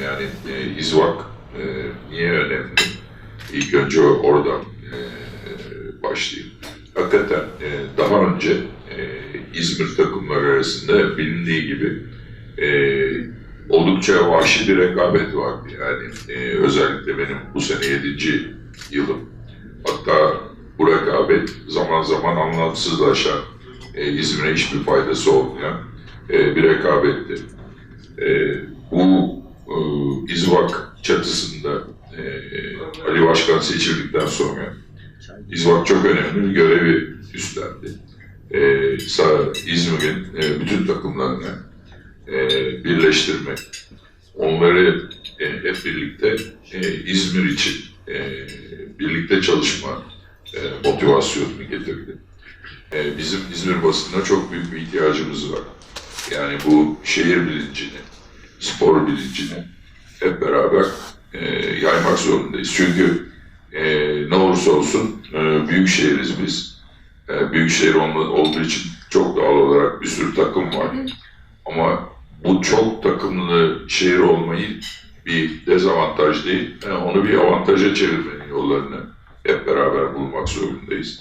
Yani e, İzvak e, niye önemli? İlk önce oradan e, başlayayım. Hakikaten e, daha önce e, İzmir takımları arasında bilindiği gibi e, oldukça vahşi bir rekabet vardı. Yani e, özellikle benim bu sene 7. yılım. Hatta bu rekabet zaman zaman anlamsızlaşan, e, İzmir'e hiçbir faydası olmayan e, bir rekabetti. E, İzvak çatısında e, Ali Başkan seçildikten sonra İzvak çok önemli bir görevi üstlendi. E, İzmir'in e, bütün takımlarını e, birleştirmek, onları e, hep birlikte e, İzmir için e, birlikte çalışma e, motivasyonunu getirdi. E, bizim İzmir basınına çok büyük bir ihtiyacımız var. Yani bu şehir bilincini, spor bilincini hep beraber e, yaymak zorundayız. Çünkü e, ne olursa olsun e, büyük şehiriz biz. E, büyük şehir olduğu için çok doğal olarak bir sürü takım var. Ama bu çok takımlı şehir olmayı bir dezavantaj değil, e, onu bir avantaja çevirmenin yollarını hep beraber bulmak zorundayız.